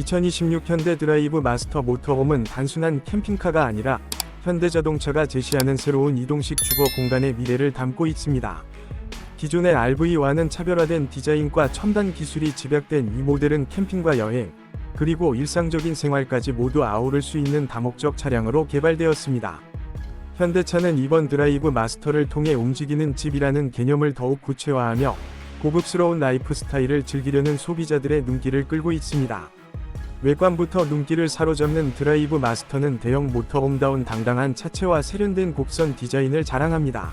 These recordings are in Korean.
2026 현대 드라이브 마스터 모터홈은 단순한 캠핑카가 아니라 현대자동차가 제시하는 새로운 이동식 주거 공간의 미래를 담고 있습니다. 기존의 RV와는 차별화된 디자인과 첨단 기술이 집약된 이 모델은 캠핑과 여행, 그리고 일상적인 생활까지 모두 아우를 수 있는 다목적 차량으로 개발되었습니다. 현대차는 이번 드라이브 마스터를 통해 움직이는 집이라는 개념을 더욱 구체화하며 고급스러운 라이프 스타일을 즐기려는 소비자들의 눈길을 끌고 있습니다. 외관부터 눈길을 사로잡는 드라이브 마스터는 대형 모터홈다운 당당한 차체와 세련된 곡선 디자인을 자랑합니다.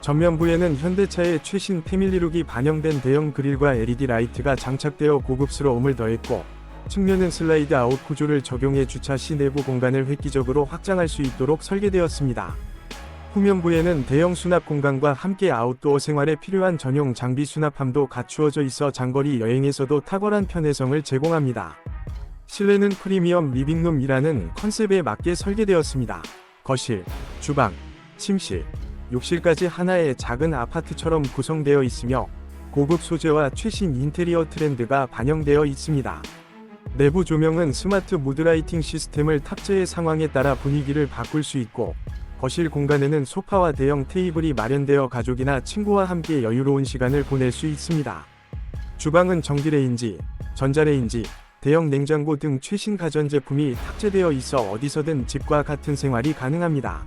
전면부에는 현대차의 최신 패밀리룩이 반영된 대형 그릴과 LED 라이트가 장착되어 고급스러움을 더했고, 측면은 슬라이드 아웃 구조를 적용해 주차 시 내부 공간을 획기적으로 확장할 수 있도록 설계되었습니다. 후면부에는 대형 수납 공간과 함께 아웃도어 생활에 필요한 전용 장비 수납함도 갖추어져 있어 장거리 여행에서도 탁월한 편의성을 제공합니다. 실내는 프리미엄 리빙룸이라는 컨셉에 맞게 설계되었습니다. 거실, 주방, 침실, 욕실까지 하나의 작은 아파트처럼 구성되어 있으며 고급 소재와 최신 인테리어 트렌드가 반영되어 있습니다. 내부 조명은 스마트 무드라이팅 시스템을 탑재해 상황에 따라 분위기를 바꿀 수 있고 거실 공간에는 소파와 대형 테이블이 마련되어 가족이나 친구와 함께 여유로운 시간을 보낼 수 있습니다. 주방은 전기레인지, 전자레인지, 대형 냉장고 등 최신 가전제품이 탑재되어 있어 어디서든 집과 같은 생활이 가능합니다.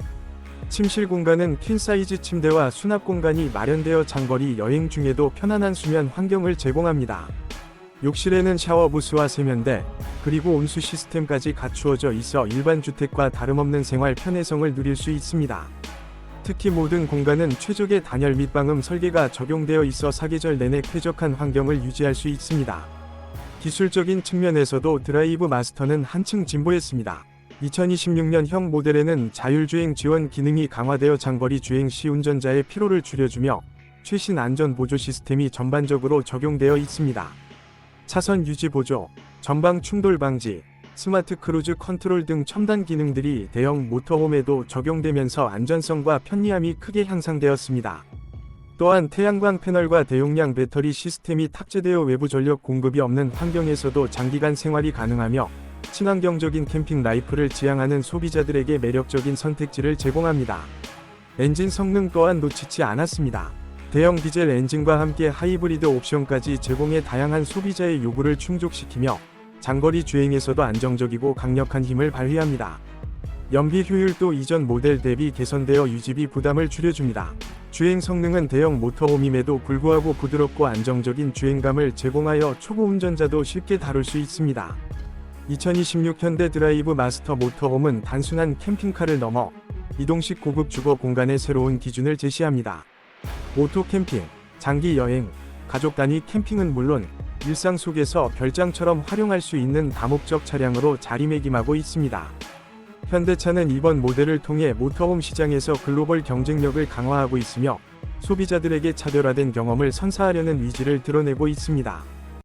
침실 공간은 퀸 사이즈 침대와 수납 공간이 마련되어 장거리 여행 중에도 편안한 수면 환경을 제공합니다. 욕실에는 샤워 부스와 세면대, 그리고 온수 시스템까지 갖추어져 있어 일반 주택과 다름없는 생활 편의성을 누릴 수 있습니다. 특히 모든 공간은 최적의 단열 및 방음 설계가 적용되어 있어 사계절 내내 쾌적한 환경을 유지할 수 있습니다. 기술적인 측면에서도 드라이브 마스터는 한층 진보했습니다. 2026년형 모델에는 자율주행 지원 기능이 강화되어 장거리 주행 시 운전자의 피로를 줄여주며 최신 안전 보조 시스템이 전반적으로 적용되어 있습니다. 차선 유지 보조, 전방 충돌 방지, 스마트 크루즈 컨트롤 등 첨단 기능들이 대형 모터홈에도 적용되면서 안전성과 편리함이 크게 향상되었습니다. 또한 태양광 패널과 대용량 배터리 시스템이 탑재되어 외부 전력 공급이 없는 환경에서도 장기간 생활이 가능하며 친환경적인 캠핑 라이프를 지향하는 소비자들에게 매력적인 선택지를 제공합니다. 엔진 성능 또한 놓치지 않았습니다. 대형 디젤 엔진과 함께 하이브리드 옵션까지 제공해 다양한 소비자의 요구를 충족시키며 장거리 주행에서도 안정적이고 강력한 힘을 발휘합니다. 연비 효율도 이전 모델 대비 개선되어 유지비 부담을 줄여줍니다. 주행 성능은 대형 모터홈임에도 불구하고 부드럽고 안정적인 주행감을 제공하여 초보 운전자도 쉽게 다룰 수 있습니다. 2026 현대 드라이브 마스터 모터홈은 단순한 캠핑카를 넘어 이동식 고급 주거 공간의 새로운 기준을 제시합니다. 오토 캠핑, 장기 여행, 가족 단위 캠핑은 물론 일상 속에서 별장처럼 활용할 수 있는 다목적 차량으로 자리매김하고 있습니다. 현대차는 이번 모델을 통해 모터홈 시장에서 글로벌 경쟁력을 강화하고 있으며 소비자들에게 차별화된 경험을 선사하려는 의지를 드러내고 있습니다.